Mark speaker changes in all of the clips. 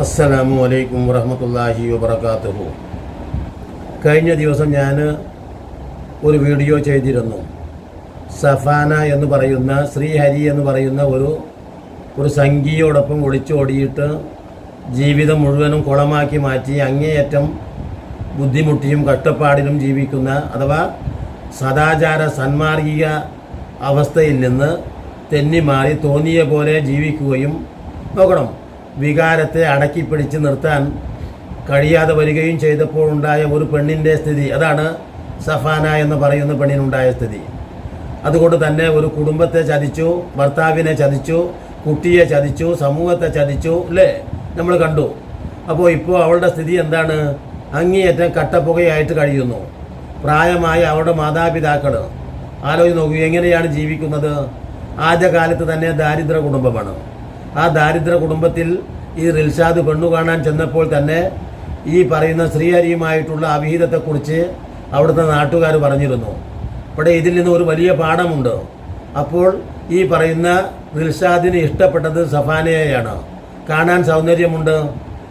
Speaker 1: അസ്സലാമു അലൈക്കും വറഹമത്തല്ലാഹി വബർക്കാത്തുഹു കഴിഞ്ഞ ദിവസം ഞാൻ ഒരു വീഡിയോ ചെയ്തിരുന്നു. സഫാന എന്ന് പറയുന്ന ശ്രീഹരി എന്ന് പറയുന്ന ഒരു ഒരു സംഖ്യയോടൊപ്പം ഒളിച്ചോടിയിട്ട് ജീവിതം മുഴുവനും കുളമാക്കി മാറ്റി അങ്ങേയറ്റം ബുദ്ധിമുട്ടിയും കഷ്ടപ്പാടിലും ജീവിക്കുന്ന അഥവാ സദാചാര സന്മാർഗിക അവസ്ഥയിൽ നിന്ന് തെന്നിമാറി തോന്നിയ പോലെ ജീവിക്കുകയും നോക്കണം. വികാരത്തെ അടക്കി പിടിച്ച് നിർത്താൻ കഴിയാതെ വരികയും ചെയ്തപ്പോഴുണ്ടായ ഒരു പെണ്ണിന്റെ സ്ഥിതി. അതാണ് സഫാന എന്ന് പറയുന്ന പെണ്ണിനുണ്ടായ സ്ഥിതി. അതുകൊണ്ട് തന്നെ ഒരു കുടുംബത്തെ ചതിച്ചു ഭർത്താവിനെ ചതിച്ചു കുട്ടിയെ ചതിച്ചു സമൂഹത്തെ ചതിച്ചു അല്ലേ? നമ്മൾ കണ്ടു. അപ്പോൾ ഇപ്പോൾ അവളുടെ സ്ഥിതി എന്താണ്? അങ്ങേയറ്റം കട്ടപ്പുകയായിട്ട് കഴിയുന്നു. പ്രായമായ അവളുടെ മാതാപിതാക്കൾ ആലോചിച്ച് നോക്കൂ എങ്ങനെയാണ് ജീവിക്കുന്നത്? ആദ്യകാലത്ത് തന്നെ ദാരിദ്ര്യ കുടുംബമാണ്. ആ ദാരിദ്ര്യ കുടുംബത്തിൽ ഈ റിൽഷാദ് പെണ്ണു കാണാൻ ചെന്നപ്പോൾ തന്നെ ഈ പറയുന്ന ശ്രീഹരിയുമായിട്ടുള്ള അവിഹിതത്തെക്കുറിച്ച് അവിടുത്തെ നാട്ടുകാർ പറഞ്ഞിരുന്നു. ഇവിടെ ഇതിൽ നിന്ന് ഒരു വലിയ പാഠമുണ്ട്. അപ്പോൾ ഈ പറയുന്ന റിൽഷാദിന് ഇഷ്ടപ്പെട്ടത് സഫാനയെയാണ്. കാണാൻ സൗന്ദര്യമുണ്ട്.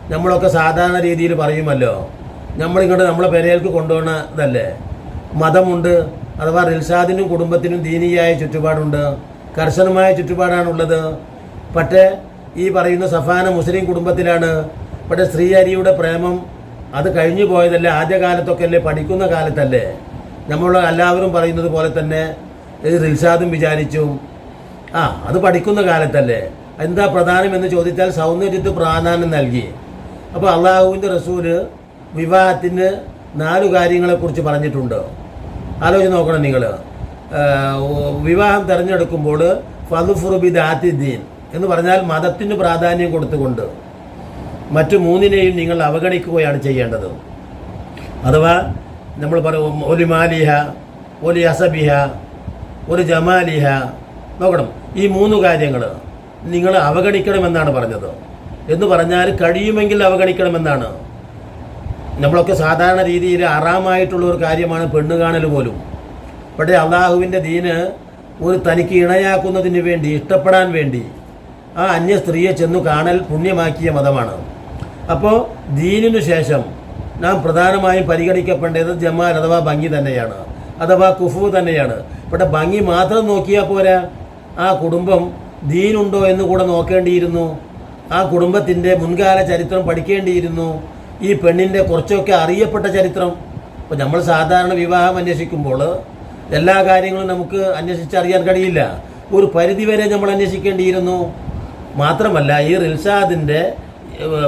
Speaker 1: നമ്മളൊക്കെ സാധാരണ രീതിയിൽ പറയുമല്ലോ. നമ്മളിങ്ങോട്ട് നമ്മളെ പെരയിലേക്ക് കൊണ്ടുപോകണതല്ലേ മതമുണ്ട്. അഥവാ റിൽഷാദിനും കുടുംബത്തിനും ദീനീയായ ചുറ്റുപാടുണ്ട്. കർശനമായ ചുറ്റുപാടാണുള്ളത്. പക്ഷേ ഈ പറയുന്ന സഫാന മുസ്ലിം കുടുംബത്തിലാണ്. പക്ഷേ ശ്രീഹരിയുടെ പ്രേമം അത് കഴിഞ്ഞു പോയതല്ലേ? ആദ്യകാലത്തൊക്കെ അല്ലേ പഠിക്കുന്ന കാലത്തല്ലേ? നമ്മൾ എല്ലാവരും പറയുന്നത് പോലെ തന്നെ ഇത് റിൽഷാദും വിചാരിച്ചു. ആ അത് പഠിക്കുന്ന കാലത്തല്ലേ? എന്താ പ്രധാനം എന്ന് ചോദിച്ചാൽ സൗന്ദര്യത്തിന് പ്രാധാന്യം നൽകി. അപ്പോൾ അള്ളാഹുവിന്റെ റസൂൽ വിവാഹത്തിന് നാലു കാര്യങ്ങളെക്കുറിച്ച് പറഞ്ഞിട്ടുണ്ട്. ആലോചിച്ച് നോക്കണം നിങ്ങൾ വിവാഹം തിരഞ്ഞെടുക്കുമ്പോൾ ഫലുഫുറുബി ദാത്തിദ്ദീൻ. എന്ന് പറഞ്ഞാൽ മതത്തിന് പ്രാധാന്യം കൊടുത്തുകൊണ്ട് മറ്റു മൂന്നിനെയും നിങ്ങൾ അവഗണിക്കുകയാണ് ചെയ്യേണ്ടത്. അഥവാ നമ്മൾ പറയും ഒരു മാലിഹ ഒരു അസബിഹ ഒരു ജമാലിഹ നോക്കണം. ഈ മൂന്ന് കാര്യങ്ങൾ നിങ്ങൾ അവഗണിക്കണമെന്നാണ് പറഞ്ഞത്. എന്ന് പറഞ്ഞാൽ കഴിയുമെങ്കിൽ അവഗണിക്കണമെന്നാണ്. നമ്മളൊക്കെ സാധാരണ രീതിയിൽ അറാമായിട്ടുള്ള ഒരു കാര്യമാണ് പെണ്ണ് കാണൽ പോലും. പക്ഷേ അള്ളാഹുവിന്റെ ദീന് ഒരു തനിക്ക് ഇണയാക്കുന്നതിന് വേണ്ടി ഇഷ്ടപ്പെടാൻ വേണ്ടി ആ അന്യ സ്ത്രീയെ ചെന്നു കാണൽ പുണ്യമാക്കിയ മതമാണ്. അപ്പോൾ ദീനിനു ശേഷം നാം പ്രധാനമായും പരിഗണിക്കപ്പെടേണ്ടത് ജമാൽ അഥവാ ഭംഗി തന്നെയാണ് അഥവാ കുഫു തന്നെയാണ്. ഇവിടെ ഭംഗി മാത്രം നോക്കിയാൽ പോരാ. ആ കുടുംബം ദീനുണ്ടോ എന്ന് കൂടെ നോക്കേണ്ടിയിരുന്നു. ആ കുടുംബത്തിന്റെ മുൻകാല ചരിത്രം പഠിക്കേണ്ടിയിരുന്നു. ഈ പെണ്ണിന്റെ കുറച്ചൊക്കെ അറിയപ്പെട്ട ചരിത്രം. ഇപ്പോൾ നമ്മൾ സാധാരണ വിവാഹം അന്വേഷിക്കുമ്പോൾ എല്ലാ കാര്യങ്ങളും നമുക്ക് അന്വേഷിച്ചറിയാൻ കഴിയില്ല. ഒരു പരിധിവരെ നമ്മൾ അന്വേഷിക്കേണ്ടിയിരുന്നു. മാത്രമല്ല ഈ റിൽഷാദിന്റെ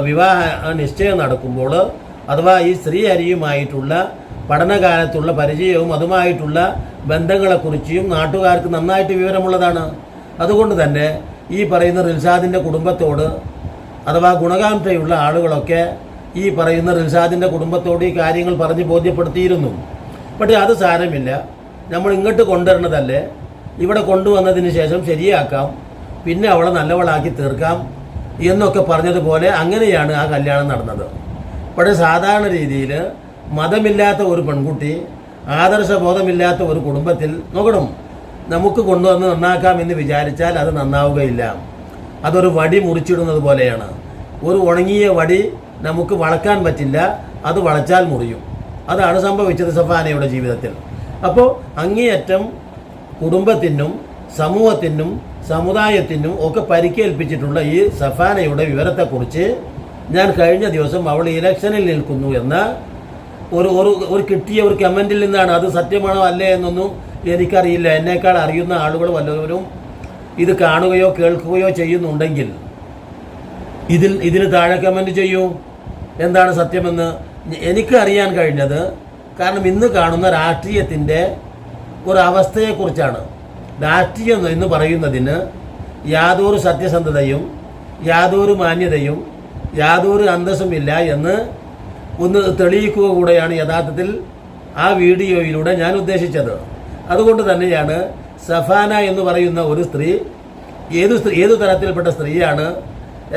Speaker 1: വിവാഹ നിശ്ചയം നടക്കുമ്പോൾ അഥവാ ഈ സ്ത്രീ ഹരിയുമായിട്ടുള്ള പഠനകാലത്തുള്ള പരിചയവും അതുമായിട്ടുള്ള ബന്ധങ്ങളെക്കുറിച്ചും നാട്ടുകാർക്ക് നന്നായിട്ട് വിവരമുള്ളതാണ്. അതുകൊണ്ട് തന്നെ ഈ പറയുന്ന റിൽഷാദിന്റെ കുടുംബത്തോട് അഥവാ ഗുണകാംക്ഷയുള്ള ആളുകളൊക്കെ ഈ പറയുന്ന റിൽഷാദിന്റെ കുടുംബത്തോട് ഈ കാര്യങ്ങൾ പറഞ്ഞ് ബോധ്യപ്പെടുത്തിയിരുന്നു. പക്ഷേ അത് സാരമില്ല. നമ്മൾ ഇങ്ങോട്ട് കൊണ്ടുവരണതല്ലേ? ഇവിടെ കൊണ്ടുവന്നതിന് ശേഷം ശരിയാക്കാം. പിന്നെ അവളെ നല്ലവളാക്കി തീർക്കാം എന്നൊക്കെ പറഞ്ഞതുപോലെ അങ്ങനെയാണ് ആ കല്യാണം നടന്നത്. പക്ഷേ സാധാരണ രീതിയിൽ മതമില്ലാത്ത ഒരു പെൺകുട്ടി ആദർശബോധമില്ലാത്ത ഒരു കുടുംബത്തിൽ നോക്കണം നമുക്ക് കൊണ്ടുവന്ന് നന്നാക്കാം എന്ന് വിചാരിച്ചാൽ അത് നന്നാവുകയില്ല. അതൊരു വടി മുറിച്ചിടുന്നത് പോലെയാണ്. ഒരു ഉണങ്ങിയ വടി നമുക്ക് വളക്കാൻ പറ്റില്ല അത് വളച്ചാൽ മുറിയും. അതാണ് സംഭവിച്ചത് സഫാനയുടെ ജീവിതത്തിൽ. അപ്പോൾ അങ്ങേയറ്റം കുടുംബത്തിനും സമൂഹത്തിനും സമുദായത്തിനും ഒക്കെ പരിക്കേൽപ്പിച്ചിട്ടുള്ള ഈ സഫാനയുടെ വിവരത്തെക്കുറിച്ച് ഞാൻ കഴിഞ്ഞ ദിവസം അവൾ ഇലക്ഷനിൽ നിൽക്കുന്നു എന്ന ഒരു ഒരു കിട്ടിയ ഒരു കമന്റിൽ നിന്നാണ്. അത് സത്യമാണോ അല്ലേ എന്നൊന്നും എനിക്കറിയില്ല. എന്നേക്കാൾ അറിയുന്ന ആളുകൾ വല്ലവരും ഇത് കാണുകയോ കേൾക്കുകയോ ചെയ്യുന്നുണ്ടെങ്കിൽ ഇതിൽ ഇതിന് താഴെ കമന്റ് ചെയ്യൂ. എന്താണ് സത്യമെന്ന് എനിക്ക് അറിയാൻ കഴിഞ്ഞത്. കാരണം ഇന്ന് കാണുന്ന രാഷ്ട്രീയത്തിന്റെ ഒരു അവസ്ഥയെക്കുറിച്ചാണ്. രാഷ്ട്രീയം എന്ന് പറയുന്നതിന് യാതൊരു സത്യസന്ധതയും യാതൊരു മാന്യതയും യാതൊരു അന്തസ്സുമില്ല എന്ന് ഒന്ന് തെളിയിക്കുക കൂടെയാണ് യഥാർത്ഥത്തിൽ ആ വീഡിയോയിലൂടെ ഞാൻ ഉദ്ദേശിച്ചത്. അതുകൊണ്ട് തന്നെയാണ് സഫാന എന്ന് പറയുന്ന ഒരു സ്ത്രീ ഏത് സ്ത്രീ ഏത് തരത്തിൽപ്പെട്ട സ്ത്രീയാണ്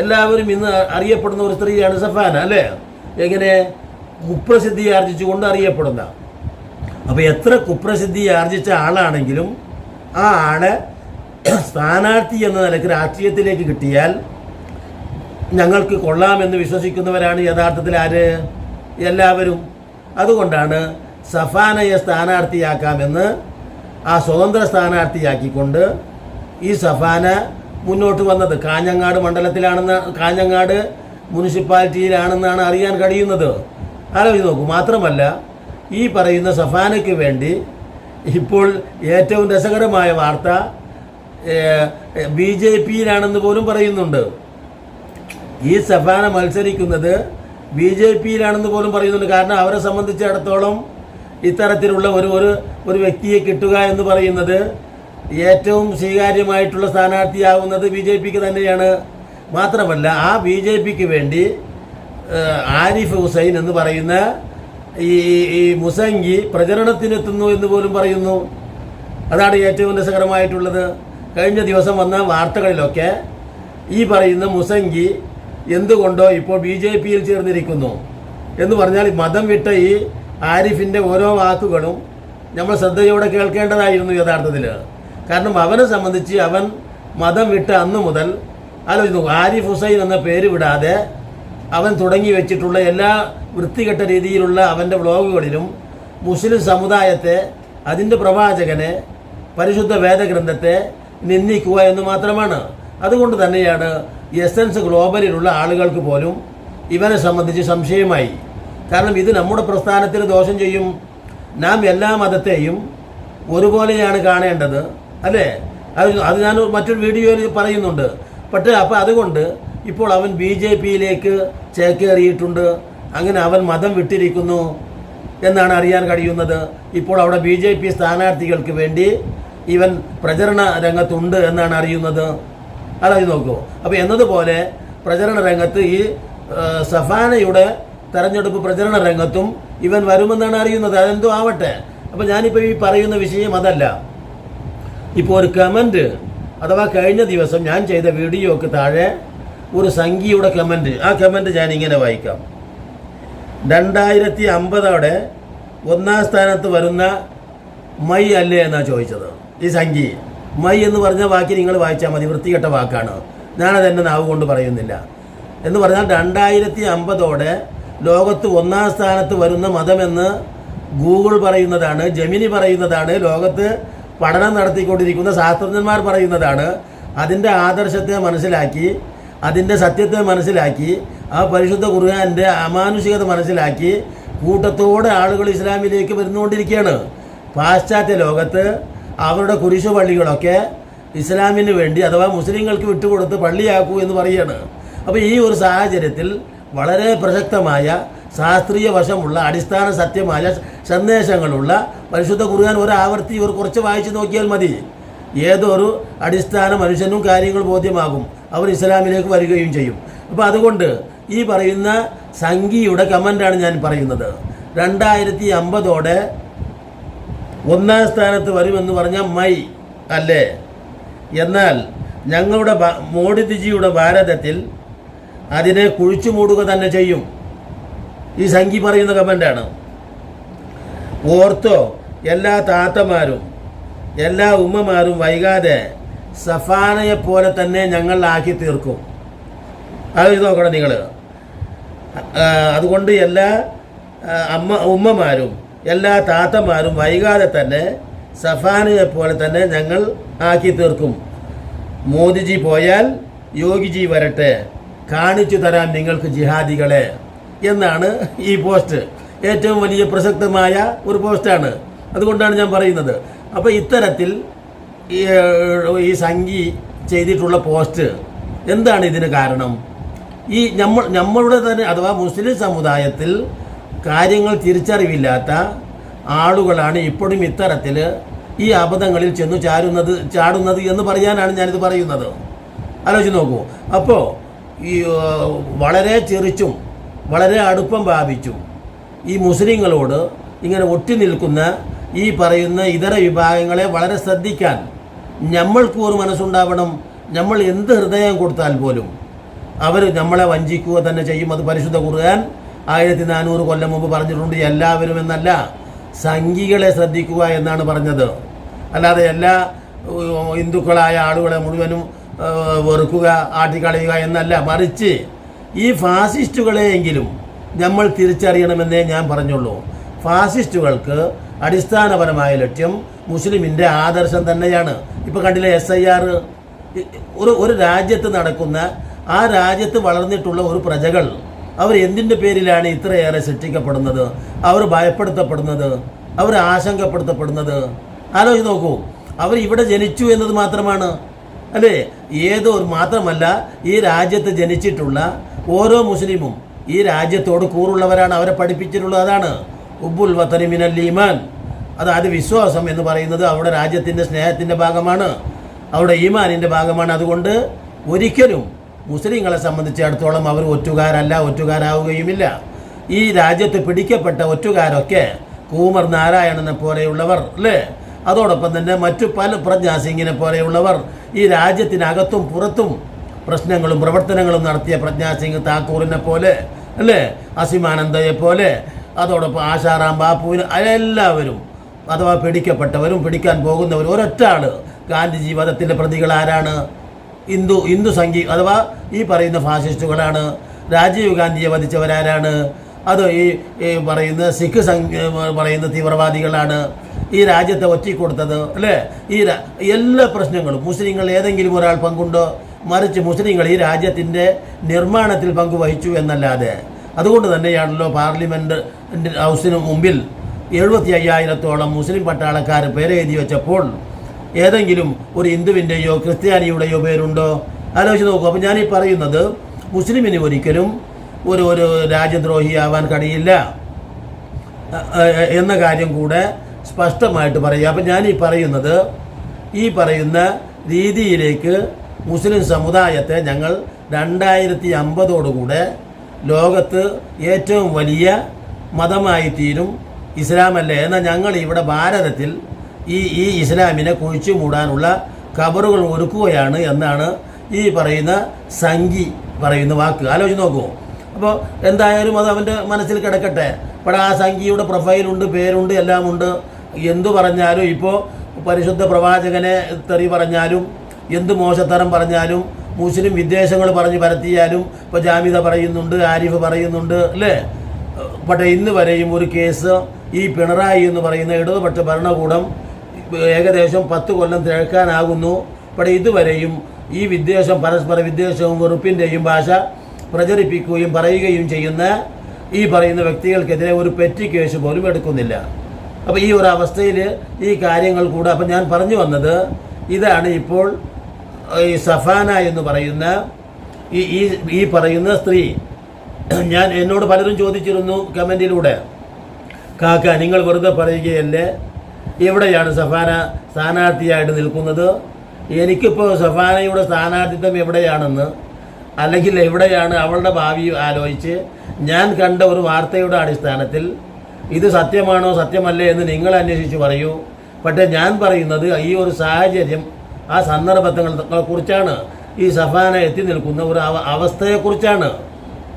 Speaker 1: എല്ലാവരും ഇന്ന് അറിയപ്പെടുന്ന ഒരു സ്ത്രീയാണ് സഫാന അല്ലേ? എങ്ങനെ കുപ്രസിദ്ധി ആർജിച്ചുകൊണ്ട് അറിയപ്പെടുന്ന. അപ്പോൾ എത്ര കുപ്രസിദ്ധി ആർജിച്ച ആളാണെങ്കിലും ആ ആളെ സ്ഥാനാർത്ഥി എന്ന നിലയ്ക്ക് രാഷ്ട്രീയത്തിലേക്ക് കിട്ടിയാൽ ഞങ്ങൾക്ക് കൊള്ളാമെന്ന് വിശ്വസിക്കുന്നവരാണ് യഥാർത്ഥത്തിൽ ആര്? എല്ലാവരും. അതുകൊണ്ടാണ് സഫാനയെ സ്ഥാനാർത്ഥിയാക്കാമെന്ന് ആ സ്വതന്ത്ര സ്ഥാനാർത്ഥിയാക്കിക്കൊണ്ട് ഈ സഫാന മുന്നോട്ട് വന്നത്. കാഞ്ഞങ്ങാട് മണ്ഡലത്തിലാണെന്ന് കാഞ്ഞങ്ങാട് മുനിസിപ്പാലിറ്റിയിലാണെന്നാണ് അറിയാൻ കഴിയുന്നത്. ആലോചിച്ച് നോക്കൂ. മാത്രമല്ല ഈ പറയുന്ന സഫാനയ്ക്ക് വേണ്ടി ഇപ്പോൾ ഏറ്റവും രസകരമായ വാർത്ത ബി ജെ പിയിലാണെന്ന് പോലും പറയുന്നുണ്ട്. ഈ സഫാന മത്സരിക്കുന്നത് ബി ജെ പിയിലാണെന്ന് പോലും പറയുന്നുണ്ട്. കാരണം അവരെ സംബന്ധിച്ചിടത്തോളം ഇത്തരത്തിലുള്ള ഒരു ഒരു ഒരു വ്യക്തിയെ കിട്ടുക എന്ന് പറയുന്നത് ഏറ്റവും സ്വീകാര്യമായിട്ടുള്ള സ്ഥാനാർത്ഥിയാവുന്നത് ബി ജെ പിക്ക് തന്നെയാണ്. മാത്രമല്ല ആ ബി ജെ പിക്ക് വേണ്ടി ആരിഫ് ഹുസൈൻ എന്ന് പറയുന്ന ഈ ഈ മുസങ്കി പ്രചരണത്തിനെത്തുന്നു എന്ന് പോലും പറയുന്നു. അതാണ് ഏറ്റവും രസകരമായിട്ടുള്ളത്. കഴിഞ്ഞ ദിവസം വന്ന വാർത്തകളിലൊക്കെ ഈ പറയുന്ന മുസങ്കി എന്തുകൊണ്ടോ ഇപ്പോൾ ബി ജെ പിയിൽ ചേർന്നിരിക്കുന്നു. എന്ന് പറഞ്ഞാൽ മതം വിട്ട ഈ ആരിഫിന്റെ ഓരോ വാക്കുകളും നമ്മൾ ശ്രദ്ധയോടെ കേൾക്കേണ്ടതായിരുന്നു യഥാർത്ഥത്തിൽ. കാരണം അവനെ സംബന്ധിച്ച് അവൻ മതം വിട്ട അന്ന് മുതൽ ആലോചിക്കുന്നു. ആരിഫ് ഹുസൈൻ എന്ന പേര് വിടാതെ അവൻ തുടങ്ങി വെച്ചിട്ടുള്ള എല്ലാ വൃത്തികെട്ട രീതിയിലുള്ള അവന്റെ വ്ളോഗുകളിലും മുസ്ലിം സമുദായത്തെ അതിന്റെ പ്രവാചകനെ പരിശുദ്ധ വേദഗ്രന്ഥത്തെ നിന്ദിക്കുക എന്ന് മാത്രമാണ്. അതുകൊണ്ട് തന്നെയാണ് എസൻസ് ഗ്ലോബലിലുള്ള ആളുകൾക്ക് പോലും ഇവനെ സംബന്ധിച്ച് സംശയമായി. കാരണം ഇത് നമ്മുടെ പ്രസ്ഥാനത്തിന് ദോഷം ചെയ്യും. നാം എല്ലാ മതത്തെയും ഒരുപോലെയാണ് കാണേണ്ടത് അല്ലേ? അത് അത് ഞാൻ മറ്റൊരു വീഡിയോയിൽ പറയുന്നുണ്ട്. പക്ഷേ അപ്പോൾ അതുകൊണ്ട് ഇപ്പോൾ അവൻ ബി ജെ പിയിലേക്ക് ചേക്കേറിയിട്ടുണ്ട്. അങ്ങനെ അവൻ മതം വിട്ടിരിക്കുന്നു എന്നാണ് അറിയാൻ കഴിയുന്നത്. ഇപ്പോൾ അവിടെ ബി ജെ പി സ്ഥാനാർത്ഥികൾക്ക് വേണ്ടി ഇവൻ പ്രചരണ രംഗത്തുണ്ട് എന്നാണ് അറിയുന്നത്. അതായത് നോക്കൂ. അപ്പോൾ എന്നതുപോലെ പ്രചരണ രംഗത്ത് ഈ സഫാനയുടെ തെരഞ്ഞെടുപ്പ് പ്രചരണ രംഗത്തും ഇവൻ വരുമെന്നാണ് അറിയുന്നത്. അതെന്തോ ആവട്ടെ. അപ്പോൾ ഞാനിപ്പോൾ ഈ പറയുന്ന വിഷയം അതല്ല. ഇപ്പോൾ ഒരു കമന്റ് അഥവാ കഴിഞ്ഞ ദിവസം ഞാൻ ചെയ്ത വീഡിയോക്ക് താഴെ ഒരു സംഖ്യയുടെ കമന്റ് ആ കമന്റ് ഞാൻ ഇങ്ങനെ വായിക്കാം. രണ്ടായിരത്തി അമ്പതോടെ ഒന്നാം സ്ഥാനത്ത് വരുന്ന മൈ അല്ലേ എന്നാണ് ചോദിച്ചത്? ഈ സംഖ്യ. മൈ എന്ന് പറഞ്ഞ വാക്ക് നിങ്ങൾ വായിച്ചാൽ മതി. വൃത്തികെട്ട വാക്കാണ്. ഞാനത് എന്റെ നാവ് കൊണ്ട് പറയുന്നില്ല. എന്ന് പറഞ്ഞാൽ രണ്ടായിരത്തി അമ്പതോടെ ലോകത്ത് ഒന്നാം സ്ഥാനത്ത് വരുന്ന മതമെന്ന് ഗൂഗിൾ പറയുന്നതാണ് ജമിനി പറയുന്നതാണ് ലോകത്ത് പഠനം നടത്തിക്കൊണ്ടിരിക്കുന്ന ശാസ്ത്രജ്ഞന്മാർ പറയുന്നതാണ്. അതിന്റെ ആദർശത്തെ മനസ്സിലാക്കി അതിന്റെ സത്യത്തെ മനസ്സിലാക്കി ആ പരിശുദ്ധ ഖുർആാന്റെ അമാനുഷികത മനസ്സിലാക്കി കൂട്ടത്തോടെ ആളുകൾ ഇസ്ലാമിലേക്ക് വരുന്നുകൊണ്ടിരിക്കുകയാണ്. പാശ്ചാത്യ ലോകത്ത് അവരുടെ കുരിശു പള്ളികളൊക്കെ ഇസ്ലാമിന് വേണ്ടി അഥവാ മുസ്ലിങ്ങൾക്ക് വിട്ടുകൊടുത്ത് പള്ളിയാക്കൂ എന്ന് പറയുകയാണ്. അപ്പോൾ ഈ ഒരു സാഹചര്യത്തിൽ വളരെ പ്രസക്തമായ ശാസ്ത്രീയ വശമുള്ള അടിസ്ഥാന സത്യമായ സന്ദേശങ്ങളുള്ള പരിശുദ്ധ കുറുകാൻ ഒരു ആവർത്തി ഒരു കുറച്ച് വായിച്ചു നോക്കിയാൽ മതി. ഏതൊരു അടിസ്ഥാന മനുഷ്യനും കാര്യങ്ങൾ ബോധ്യമാകും. അവർ ഇസ്ലാമിലേക്ക് വരികയും ചെയ്യും. അപ്പോൾ അതുകൊണ്ട് ഈ പറയുന്ന സംഘിയുടെ കമന്റാണ് ഞാൻ പറയുന്നത്. രണ്ടായിരത്തി അമ്പതോടെ ഒന്നാം സ്ഥാനത്ത് വരുമെന്ന് പറഞ്ഞ മൈ അല്ലേ? എന്നാൽ ഞങ്ങളുടെ മോഡിജിയുടെ ഭാരതത്തിൽ അതിനെ കുഴിച്ചു മൂടുക തന്നെ ചെയ്യും. ഈ സംഘി പറയുന്ന കമന്റാണ് ഓർത്തോ എല്ലാ താത്തമാരും എല്ലാ ഉമ്മമാരും വൈകാതെ സഫാനയെ പോലെ തന്നെ ഞങ്ങൾ ആക്കി തീർക്കും. അത് നോക്കണം നിങ്ങൾ. അതുകൊണ്ട് എല്ലാ അമ്മ ഉമ്മമാരും എല്ലാ താത്തമാരും വൈകാതെ തന്നെ സഫാനയെ പോലെ തന്നെ ഞങ്ങൾ ആക്കി തീർക്കും. മോദിജി പോയാൽ യോഗിജി വരട്ടെ. കാണിച്ചു തരാൻ നിങ്ങൾക്ക് ജിഹാദികളെ എന്നാണ് ഈ പോസ്റ്റ്. ഏറ്റവും വലിയ പ്രസക്തമായ ഒരു പോസ്റ്റാണ്. അതുകൊണ്ടാണ് ഞാൻ പറയുന്നത്. അപ്പോൾ ഇത്തരത്തിൽ ഈ ഈ സംഘി ചെയ്തിട്ടുള്ള പോസ്റ്റ് എന്താണ് ഇതിന് കാരണം? ഈ നമ്മൾ നമ്മളുടെ തന്നെ അഥവാ മുസ്ലിം സമുദായത്തിൽ കാര്യങ്ങൾ തിരിച്ചറിവില്ലാത്ത ആളുകളാണ് ഇപ്പോഴും ഇത്തരത്തിൽ ഈ അബദ്ധങ്ങളിൽ ചെന്ന് ചാരുന്നത് ചാടുന്നത് എന്ന് പറയാനാണ് ഞാനിത് പറയുന്നത്. ആലോചിച്ച് നോക്കൂ. അപ്പോൾ ഈ വളരെ ചെറിച്ചും വളരെ അടുപ്പം ഭാവിച്ചും ഈ മുസ്ലിങ്ങളോട് ഇങ്ങനെ ഒട്ടി നിൽക്കുന്ന ഈ പറയുന്ന ഇതര വിഭാഗങ്ങളെ വളരെ ശ്രദ്ധിക്കാൻ നമ്മൾക്ക് ഒരു മനസ്സുണ്ടാവണം. നമ്മൾ എന്ത് ഹൃദയം കൊടുത്താൽ പോലും അവർ നമ്മളെ വഞ്ചിക്കുക തന്നെ ചെയ്യും. അത് പരിശുദ്ധ ഖുർആൻ ആയിരത്തി നാനൂറ് കൊല്ലം മുമ്പ് പറഞ്ഞിട്ടുണ്ട്. എല്ലാവരും എന്നല്ല സംഘികളെ ശ്രദ്ധിക്കുക എന്നാണ് പറഞ്ഞത്. അല്ലാതെ എല്ലാ ഹിന്ദുക്കളായ ആളുകളെ മുഴുവനും വെറുക്കുക ആട്ടിക്കളയുക എന്നല്ല. മറിച്ച് ഈ ഫാസിസ്റ്റുകളെയെങ്കിലും നമ്മൾ തിരിച്ചറിയണമെന്നേ ഞാൻ പറഞ്ഞുള്ളൂ. ഫാസിസ്റ്റുകൾക്ക് അടിസ്ഥാനപരമായ ലക്ഷ്യം മുസ്ലിമിന്റെ ആദർശം തന്നെയാണ്. ഇപ്പോൾ കണ്ടില്ലേ എസ് ഐ ആർ ഒരു ഒരു രാജ്യത്ത് നടക്കുന്ന ആ രാജ്യത്ത് വളർന്നിട്ടുള്ള ഒരു പ്രജകൾ അവർ എന്തിന്റെ പേരിലാണ് ഇത്രയേറെ ശിക്ഷിക്കപ്പെടുന്നത്? അവർ ഭയപ്പെടുത്തപ്പെടുന്നത്? അവർ ആശങ്കപ്പെടുത്തപ്പെടുന്നത്? ആലോചിച്ച് നോക്കൂ. അവർ ഇവിടെ ജനിച്ചു എന്നത് മാത്രമാണ്. അല്ലേ? ഏതോ മാത്രമല്ല ഈ രാജ്യത്ത് ജനിച്ചിട്ടുള്ള ഓരോ മുസ്ലിമും ഈ രാജ്യത്തോട് കൂറുള്ളവരാണ് അവരെ പഠിപ്പിച്ചിട്ടുള്ളത് അതാണ്. ഉബുൽ വത്തനി മിനൽ ഈമാൻ. അതായത് വിശ്വാസം എന്ന് പറയുന്നത് അവിടെ രാജ്യത്തിന്റെ സ്നേഹത്തിന്റെ ഭാഗമാണ് അവിടെ ഈമാനിന്റെ ഭാഗമാണ്. അതുകൊണ്ട് ഒരിക്കലും മുസ്ലിങ്ങളെ സംബന്ധിച്ചിടത്തോളം അവർ ഒറ്റുകാരല്ല ഒറ്റുകാരാവുകയുമില്ല. ഈ രാജ്യത്ത് പിടിക്കപ്പെട്ട ഒറ്റുകാരൊക്കെ കൂമർ നാരായണനെ പോലെയുള്ളവർ അല്ലേ? അതോടൊപ്പം തന്നെ മറ്റു പല പ്രജ്ഞാ സിംഗിനെ പോലെയുള്ളവർ ഈ രാജ്യത്തിനകത്തും പുറത്തും പ്രശ്നങ്ങളും പ്രവർത്തനങ്ങളും നടത്തിയ പ്രജ്ഞാ സിംഗ് താക്കൂറിനെ പോലെ അല്ലേ? അസിമാനന്ദയെ പോലെ അതോടൊപ്പം ആശാറാം ബാപ്പുവിന് എല്ലാവരും അഥവാ പിടിക്കപ്പെട്ടവരും പിടിക്കാൻ പോകുന്നവരും ഒരൊറ്റ ആൾ ഗാന്ധിജി വധത്തിന്റെ പ്രതികൾ ആരാണ്? ഹിന്ദു ഹിന്ദു സംഘി അഥവാ ഈ പറയുന്ന ഫാസിസ്റ്റുകളാണ്. രാജീവ് ഗാന്ധിയെ വധിച്ചവരാരാണ്? അത് ഈ പറയുന്ന സിഖ് പറയുന്ന തീവ്രവാദികളാണ്. ഈ രാജ്യത്തെ ഒറ്റിക്കൊടുത്തത് അല്ലേ? ഈ എല്ലാ പ്രശ്നങ്ങളും മുസ്ലിങ്ങൾ ഏതെങ്കിലും ഒരാൾ പങ്കുണ്ടോ? മറിച്ച് മുസ്ലിങ്ങൾ ഈ രാജ്യത്തിന്റെ നിർമ്മാണത്തിൽ പങ്കുവഹിച്ചു എന്നല്ലാതെ. അതുകൊണ്ട് തന്നെയാണല്ലോ പാർലമെന്റ് ഹൗസിന് മുമ്പിൽ എഴുപത്തി അയ്യായിരത്തോളം മുസ്ലിം പട്ടാളക്കാർ പേരെഴുതി വെച്ചപ്പോൾ ഏതെങ്കിലും ഒരു ഹിന്ദുവിന്റെയോ ക്രിസ്ത്യാനിയുടെയോ പേരുണ്ടോ? ആലോചിച്ച് നോക്കൂ. അപ്പോൾ ഞാനീ പറയുന്നത് മുസ്ലിമിന് ഒരിക്കലും ഒരു ഒരു രാജ്യദ്രോഹിയാവാൻ കഴിയില്ല. എന്ന കാര്യം കൂടെ സ്പഷ്ടമായിട്ട് പറയുക. അപ്പം ഈ പറയുന്നത് ഈ പറയുന്ന രീതിയിലേക്ക് മുസ്ലിം സമുദായത്തെ ഞങ്ങൾ രണ്ടായിരത്തി അമ്പതോടുകൂടെ ലോകത്ത് ഏറ്റവും വലിയ മതമായി തീരും ഇസ്ലാമല്ലേ? എന്നാൽ ഞങ്ങൾ ഇവിടെ ഭാരതത്തിൽ ഈ ഈ ഇസ്ലാമിനെ കുഴിച്ചു മൂടാനുള്ള കബറുകൾ ഒരുക്കുകയാണ് എന്നാണ് ഈ പറയുന്ന സംഗി പറയുന്ന വാക്ക്. ആലോചിച്ച് നോക്കൂ. അപ്പോൾ എന്തായാലും അത് അവന്റെ മനസ്സിൽ കിടക്കട്ടെ. ഇവിടെ ആ സംഖ്യയുടെ പ്രൊഫൈലുണ്ട് പേരുണ്ട് എല്ലാമുണ്ട് എന്തു പറഞ്ഞാലും ഇപ്പോൾ പരിശുദ്ധ പ്രവാചകനെ തെറി പറഞ്ഞാലും എന്ത് മോശത്തരം പറഞ്ഞാലും മുസ്ലിം വിദ്വേഷങ്ങൾ പറഞ്ഞ് പരത്തിയാലും ഇപ്പോൾ ജാമിത പറയുന്നുണ്ട് ആരിഫ് പറയുന്നുണ്ട് അല്ലേ? പക്ഷേ ഇന്ന് വരെയും ഒരു കേസ് ഈ പിണറായി എന്ന് പറയുന്ന ഇടതുപക്ഷ ഭരണകൂടം ഏകദേശം പത്ത് കൊല്ലം തിരക്കാനാകുന്നു. പക്ഷേ ഇതുവരെയും ഈ വിദ്വേഷം പരസ്പര വിദ്വേഷവും വെറുപ്പിന്റെയും ഭാഷ പ്രചരിപ്പിക്കുകയും പറയുകയും ചെയ്യുന്ന ഈ പറയുന്ന വ്യക്തികൾക്കെതിരെ ഒരു പെറ്റി കേസ് പോലും എടുക്കുന്നില്ല. അപ്പോൾ ഈ ഒരു അവസ്ഥയിൽ ഈ കാര്യങ്ങൾ കൂടെ അപ്പം ഞാൻ പറഞ്ഞു വന്നത് ഇതാണ് ഇപ്പോൾ ഈ സഫാന എന്ന് പറയുന്ന ഈ ഈ പറയുന്ന സ്ത്രീ. ഞാൻ എന്നോട് പലരും ചോദിച്ചിരുന്നു കമന്റിലൂടെ കാക്ക നിങ്ങൾ വെറുതെ പറയുകയല്ലേ? എവിടെയാണ് സഫാന സ്ഥാനാർത്ഥിയായിട്ട് നിൽക്കുന്നത്? എനിക്കിപ്പോൾ സഫാനയുടെ സ്ഥാനാർത്ഥിത്വം എവിടെയാണെന്ന്? അല്ലെങ്കിൽ എവിടെയാണ് അവളുടെ ഭാവി ആലോചിച്ച്? ഞാൻ കണ്ട ഒരു വാർത്തയുടെ അടിസ്ഥാനത്തിൽ ഇത് സത്യമാണോ സത്യമല്ലേ എന്ന് നിങ്ങൾ അന്വേഷിച്ച് പറയൂ. പക്ഷേ ഞാൻ പറയുന്നത് ഈ ഒരു സാഹചര്യം ആ സന്ദർഭത്തെക്കുറിച്ചാണ് കുറിച്ചാണ്. ഈ സഫാന എത്തി നിൽക്കുന്ന ഒരു അവ അവസ്ഥയെക്കുറിച്ചാണ്.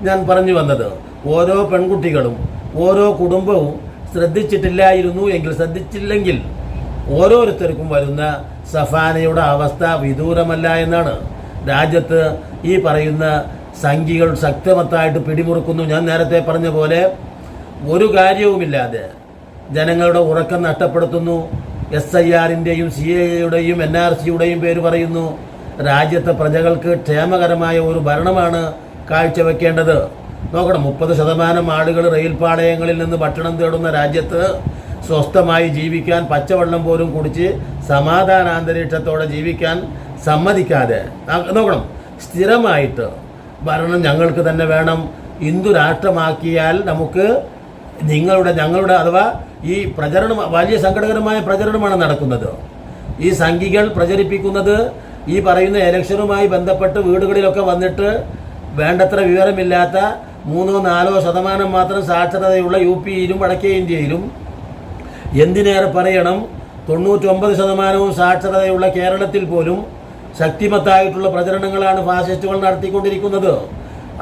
Speaker 1: ഞാൻ പറഞ്ഞു വന്നത്. ഓരോ പെൺകുട്ടികളും ഓരോ കുടുംബവും ശ്രദ്ധിച്ചിട്ടില്ലായിരുന്നു എങ്കിൽ ശ്രദ്ധിച്ചില്ലെങ്കിൽ ഓരോരുത്തർക്കും വരുന്ന സഫാനയുടെ അവസ്ഥ വിദൂരമല്ല എന്നാണ്. രാജ്യത്ത് ഈ പറയുന്ന സംഖ്യകൾ ശക്തമത്തായിട്ട് പിടിമുറുക്കുന്നു. ഞാൻ നേരത്തെ പറഞ്ഞ പോലെ ഒരു കാര്യവുമില്ലാതെ ജനങ്ങളുടെ ഉറക്കം നഷ്ടപ്പെടുത്തുന്നു. എസ് ഐ ആറിന്റെയും സി എയുടെയും എൻ ആർ സിയുടെയും പേര് പറയുന്നു. രാജ്യത്തെ പ്രജകൾക്ക് ക്ഷേമകരമായ ഒരു ഭരണമാണ് കാഴ്ചവെക്കേണ്ടത്. നോക്കണം മുപ്പത് ശതമാനം ആളുകൾ റെയിൽ പാളയങ്ങളിൽ നിന്ന് ഭക്ഷണം തേടുന്ന രാജ്യത്ത് സ്വസ്ഥമായി ജീവിക്കാൻ പച്ചവെള്ളം പോലും കുടിച്ച് സമാധാനാന്തരീക്ഷത്തോടെ ജീവിക്കാൻ സമ്മതിക്കാതെ. നോക്കണം സ്ഥിരമായിട്ട് ഭരണം ഞങ്ങൾക്ക് തന്നെ വേണം. ഹിന്ദു രാഷ്ട്രമാക്കിയാൽ നമുക്ക് നിങ്ങളുടെ ഞങ്ങളുടെ അഥവാ ഈ പ്രചരണം വലിയ സങ്കടകരമായ പ്രചരണമാണ് നടക്കുന്നത്. ഈ സംഘികൾ പ്രചരിപ്പിക്കുന്നത് ഈ പറയുന്ന ഇലക്ഷനുമായി ബന്ധപ്പെട്ട് വീടുകളിലൊക്കെ വന്നിട്ട് വേണ്ടത്ര വിവരമില്ലാത്ത മൂന്നോ നാലോ ശതമാനം മാത്രം സാക്ഷരതയുള്ള യു പിയിലും വടക്കേ ഇന്ത്യയിലും എന്തിനേറെ പറയണം? തൊണ്ണൂറ്റൊമ്പത് ശതമാനവും സാക്ഷരതയുള്ള കേരളത്തിൽ പോലും ശക്തിമത്തായിട്ടുള്ള പ്രചരണങ്ങളാണ് ഫാസിസ്റ്റുകൾ നടത്തിക്കൊണ്ടിരിക്കുന്നത്.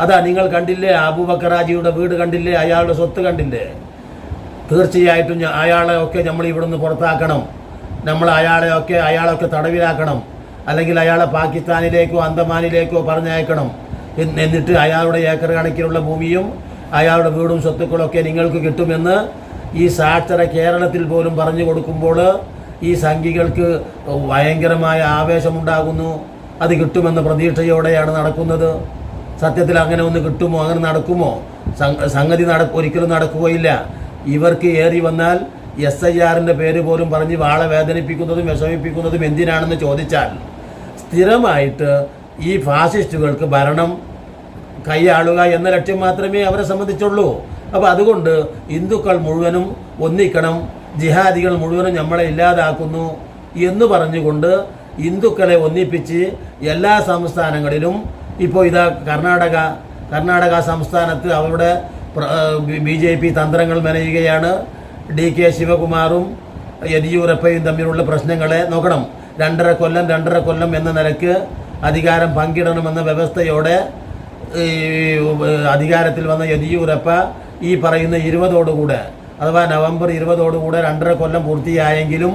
Speaker 1: അതാ നിങ്ങൾ കണ്ടില്ലേ അബൂബക്കറാജിയുടെ വീട് കണ്ടില്ലേ അയാളുടെ സ്വത്ത് കണ്ടില്ലേ? തീർച്ചയായിട്ടും അയാളെ ഒക്കെ നമ്മൾ ഇവിടുന്ന് പുറത്താക്കണം. നമ്മൾ അയാളെ ഒക്കെ അയാളൊക്കെ തടവിലാക്കണം. അല്ലെങ്കിൽ അയാളെ പാകിസ്ഥാനിലേക്കോ അന്തമാനിലേക്കോ പറഞ്ഞയക്കണം. എന്നിട്ട് അയാളുടെ ഏക്കർ കണക്കിലുള്ള ഭൂമിയും അയാളുടെ വീടും സ്വത്തുക്കളൊക്കെ നിങ്ങൾക്ക് കിട്ടുമെന്ന് ഈ സാക്ഷര കേരളത്തിൽ പോലും പറഞ്ഞു കൊടുക്കുമ്പോൾ ഈ സംഘികൾക്ക് ഭയങ്കരമായ ആവേശമുണ്ടാകുന്നു. അത് കിട്ടുമെന്ന പ്രതീക്ഷയോടെയാണ് നടക്കുന്നത്. സത്യത്തിൽ അങ്ങനെ ഒന്ന് കിട്ടുമോ? അങ്ങനെ നടക്കുമോ? സംഗതി നട ഒരിക്കലും നടക്കുകയില്ല. ഇവർക്ക് ഏറി വന്നാൽ എസ് ഐ ആറിന്റെ പേര് പോലും പറഞ്ഞ് വാളെ വേദനിപ്പിക്കുന്നതും വിഷമിപ്പിക്കുന്നതും എന്തിനാണെന്ന് ചോദിച്ചാൽ സ്ഥിരമായിട്ട് ഈ ഫാസിസ്റ്റുകൾക്ക് ഭരണം കൈയാളുക എന്ന ലക്ഷ്യം മാത്രമേ അവരെ സംബന്ധിച്ചുള്ളൂ. അപ്പോൾ അതുകൊണ്ട് ഹിന്ദുക്കൾ മുഴുവനും ഒന്നിക്കണം ജിഹാദികൾ മുഴുവനും നമ്മളെ ഇല്ലാതാക്കുന്നു എന്ന് പറഞ്ഞുകൊണ്ട് ഹിന്ദുക്കളെ ഒന്നിപ്പിച്ച് എല്ലാ സംസ്ഥാനങ്ങളിലും ഇപ്പോൾ ഇതാ കർണാടക കർണാടക സംസ്ഥാനത്ത് അവരുടെ ബി ജെ പി തന്ത്രങ്ങൾ മെനയുകയാണ്. ഡി കെ ശിവകുമാറും യെദിയൂരപ്പയും തമ്മിലുള്ള പ്രശ്നങ്ങളെ നോക്കണം. രണ്ടര കൊല്ലം രണ്ടര കൊല്ലം എന്ന നിലയ്ക്ക് അധികാരം പങ്കിടണമെന്ന വ്യവസ്ഥയോടെ അധികാരത്തിൽ വന്ന യെദിയൂരപ്പ ഈ പറയുന്ന ഇരുപതോടുകൂടെ അഥവാ നവംബർ ഇരുപതോടുകൂടെ രണ്ടര കൊല്ലം പൂർത്തിയായെങ്കിലും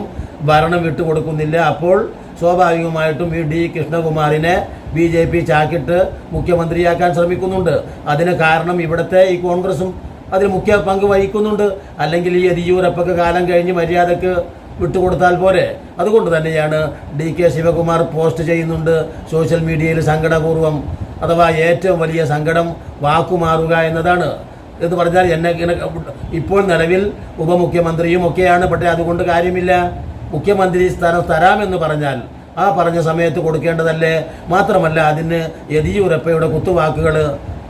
Speaker 1: ഭരണം വിട്ടുകൊടുക്കുന്നില്ല. അപ്പോൾ സ്വാഭാവികമായിട്ടും ഈ ഡി കൃഷ്ണകുമാറിനെ ബി ജെ പി ചാക്കിട്ട് മുഖ്യമന്ത്രിയാക്കാൻ ശ്രമിക്കുന്നുണ്ട്. അതിന് കാരണം ഇവിടുത്തെ ഈ കോൺഗ്രസും അതിൽ മുഖ്യ പങ്ക് വഹിക്കുന്നുണ്ട്. അല്ലെങ്കിൽ ഈ യെദിയൂരപ്പൊക്കെ കാലം കഴിഞ്ഞ് മര്യാദയ്ക്ക് വിട്ടുകൊടുത്താൽ പോരെ? അതുകൊണ്ട് തന്നെയാണ് ഡി കെ ശിവകുമാർ പോസ്റ്റ് ചെയ്യുന്നുണ്ട്. സോഷ്യൽ മീഡിയയിൽ സങ്കടപൂർവം അഥവാ ഏറ്റവും വലിയ സങ്കടം വാക്കുമാറുക എന്നതാണ്. എന്ന് പറഞ്ഞാൽ എന്നെ ഇപ്പോൾ നിലവിൽ ഉപമുഖ്യമന്ത്രിയും ഒക്കെയാണ് പക്ഷേ അതുകൊണ്ട് കാര്യമില്ല. മുഖ്യമന്ത്രി സ്ഥാനം തരാമെന്ന് പറഞ്ഞാൽ ആ പറഞ്ഞ സമയത്ത് കൊടുക്കേണ്ടതല്ലേ? മാത്രമല്ല അതിന് യെദിയൂരപ്പയുടെ കുത്തുവാക്കുകൾ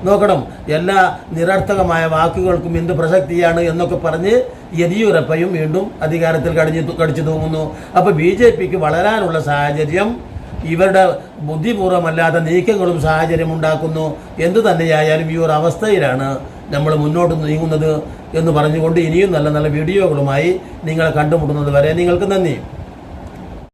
Speaker 1: നോക്കണം. എല്ലാ നിരർത്ഥകമായ വാക്കുകൾക്കും എന്ത് പ്രസക്തിയാണ് എന്നൊക്കെ പറഞ്ഞ് യെദിയൂരപ്പയും വീണ്ടും അധികാരത്തിൽ കടിഞ്ഞു കടിച്ചു തൂങ്ങുന്നു. അപ്പോൾ ബി ജെ പിക്ക് വളരാനുള്ള സാഹചര്യം ഇവരുടെ ബുദ്ധിപൂർവമല്ലാത്ത നീക്കങ്ങളും സാഹചര്യം ഉണ്ടാക്കുന്നു. എന്തു തന്നെയായാലും ഈ ഒരു അവസ്ഥയിലാണ് നമ്മൾ മുന്നോട്ട് നീങ്ങുന്നത് എന്ന് പറഞ്ഞുകൊണ്ട് ഇനിയും നല്ല നല്ല വീഡിയോകളുമായി നിങ്ങളെ കണ്ടുമുട്ടുന്നത് വരെ നിങ്ങൾക്ക് നന്ദി.